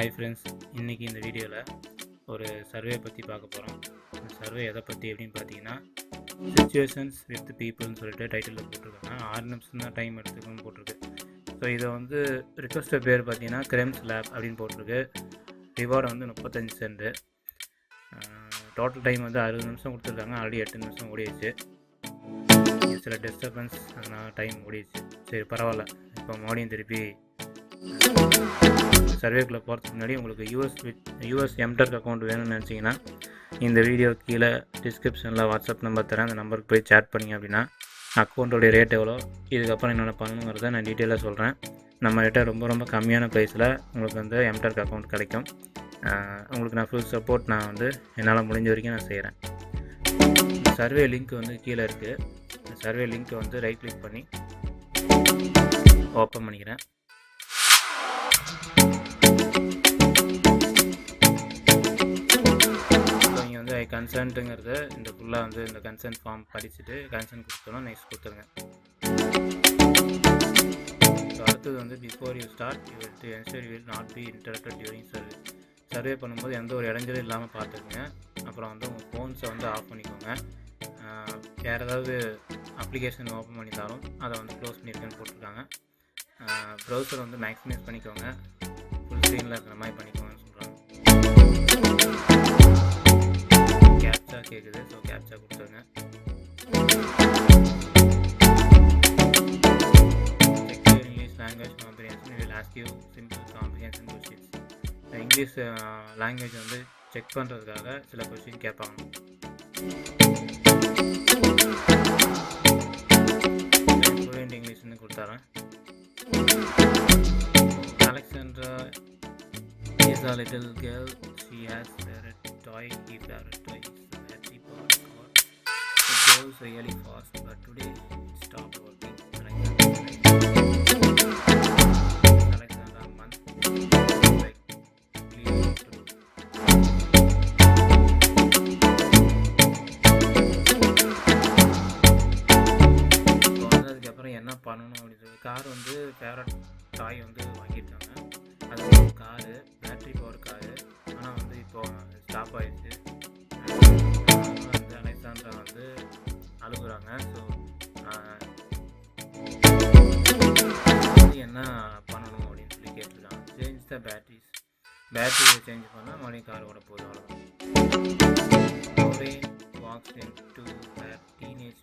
Hi friends இன்றைக்கி இந்த வீடியோவில் ஒரு சர்வே பற்றி பார்க்க போகிறோம் இந்த சர்வே எதை பற்றி அப்படின்னு பார்த்தீங்கன்னா சுச்சுவேஷன்ஸ் வித் பீப்புள்னு சொல்லிட்டு டைட்டிலில் போட்டிருக்காங்க. ஆறு நிமிஷம் தான் டைம் எடுத்துக்கணும்னு போட்டிருக்கு. ஸோ இதை வந்து ரிக்வஸ்டர் பேர் பார்த்தீங்கன்னா கிரெம்ஸ் லேப் அப்படின்னு போட்டிருக்கு. ரிவார்டு வந்து முப்பத்தஞ்சு சென்ட்டு டோட்டல் டைம் வந்து அறுபது நிமிஷம் கொடுத்துருக்காங்க. ஆல்ரெடி எட்டு நிமிஷம் ஓடிடுச்சு. சில டிஸ்டர்பன்ஸ் அதனால் டைம் ஓடிடுச்சு. சரி பரவாயில்ல. இப்போ மறுபடியும் திருப்பி சர்வேக்குள்ளே போகிறதுக்கு முன்னாடி உங்களுக்கு யூஎஸ் யூஎஸ் எம்டர்க் அக்கௌண்ட் வேணும்னு நினச்சிங்கன்னா இந்த வீடியோ கீழே டிஸ்கிரிப்ஷனில் வாட்ஸ்அப் நம்பர் தரேன். அந்த நம்பருக்கு போய் சேட் பண்ணிங்க அப்படின்னா அக்கௌண்ட்டோடைய ரேட் எவ்வளோ இதுக்கப்புறம் என்னென்ன பண்ணணுங்கிறத நான் டீட்டெயிலாக சொல்கிறேன் நம்மகிட்ட ரொம்ப ரொம்ப கம்மியான ப்ரைஸில் உங்களுக்கு வந்து எம்டர்க் அக்கௌண்ட் கிடைக்கும். உங்களுக்கு நான் ஃபுல் சப்போர்ட் நான் வந்து என்னால் முடிஞ்ச வரைக்கும் நான் செய்கிறேன் சர்வே லிங்க் வந்து கீழே இருக்குது சர்வே லிங்க்கை வந்து ரைட் கிளிக் பண்ணி ஓப்பன் பண்ணிக்கிறேன். கன்சன்ட்டுங்கிறத இந்த ஃபுல்லாக வந்து இந்த கன்சன்ட் ஃபார்ம் படிச்சுட்டு கன்சென்ட் கொடுத்தோன்னா நெக்ஸ்ட் கொடுத்துருங்க. ஸோ அடுத்தது வந்து before you start you to ensure you will not be interrupted during survey survey பண்ணும்போது எந்த ஒரு இடைஞ்சலும் இல்லாமல் பார்த்துக்குங்க. அப்புறம் வந்து உங்கள் ஃபோன்ஸை வந்து ஆஃப் பண்ணிக்கோங்க. வேறு ஏதாவது அப்ளிகேஷன் ஓப்பன் பண்ணித்தாலும் அதை வந்து க்ளோஸ் பண்ணியிருக்கேன்னு போட்டிருக்காங்க. ப்ரௌசர் வந்து மேக்ஸிமைஸ் பண்ணிக்கோங்க. ஃபுல் ஸ்க்ரீனில் இருக்கிற மாதிரி பண்ணிக்கோங்கன்னு சொல்கிறாங்க கேப்சாக கேட்குது ஸோ கேப்சா கொடுத்துருங்க இங்கிலீஷ் லாங்குவேஜ் காம்ப்ரிஹென்ஷன் இதில் you simple comprehension questions English language வந்து செக் பண்ணுறதுக்காக சில கொஸ்டின் கேட்பாங்க ஸ்டூடெண்ட் இங்கிலீஷ்னு கொடுத்தாரேன் Alexandra is a little girl she has favourite toy he favourite goes really fast, but today it stopped working. Month. Like, to அதுக்கப்புறம் என்ன பண்ணணும் அப்படின்றது car வந்து ஃபேவரட் டாய் வந்து வாங்கியிருக்காங்க அது காரு பேட்ரி பவர் காரு ஆனால் வந்து இப்போ ஸ்டாப் ஆயிடுச்சு அழுகுறாங்க. ஸோ என்ன பண்ணணும் அப்படின்னு சொல்லி கேட்டிருக்காங்க. சேஞ்ச் த பேட்டரிஸ் பேட்டரியை சேஞ்ச் பண்ணால் மறுபடியும் கார் ஓட போதும் அவ்வளோதான் Maureen walks into her teenage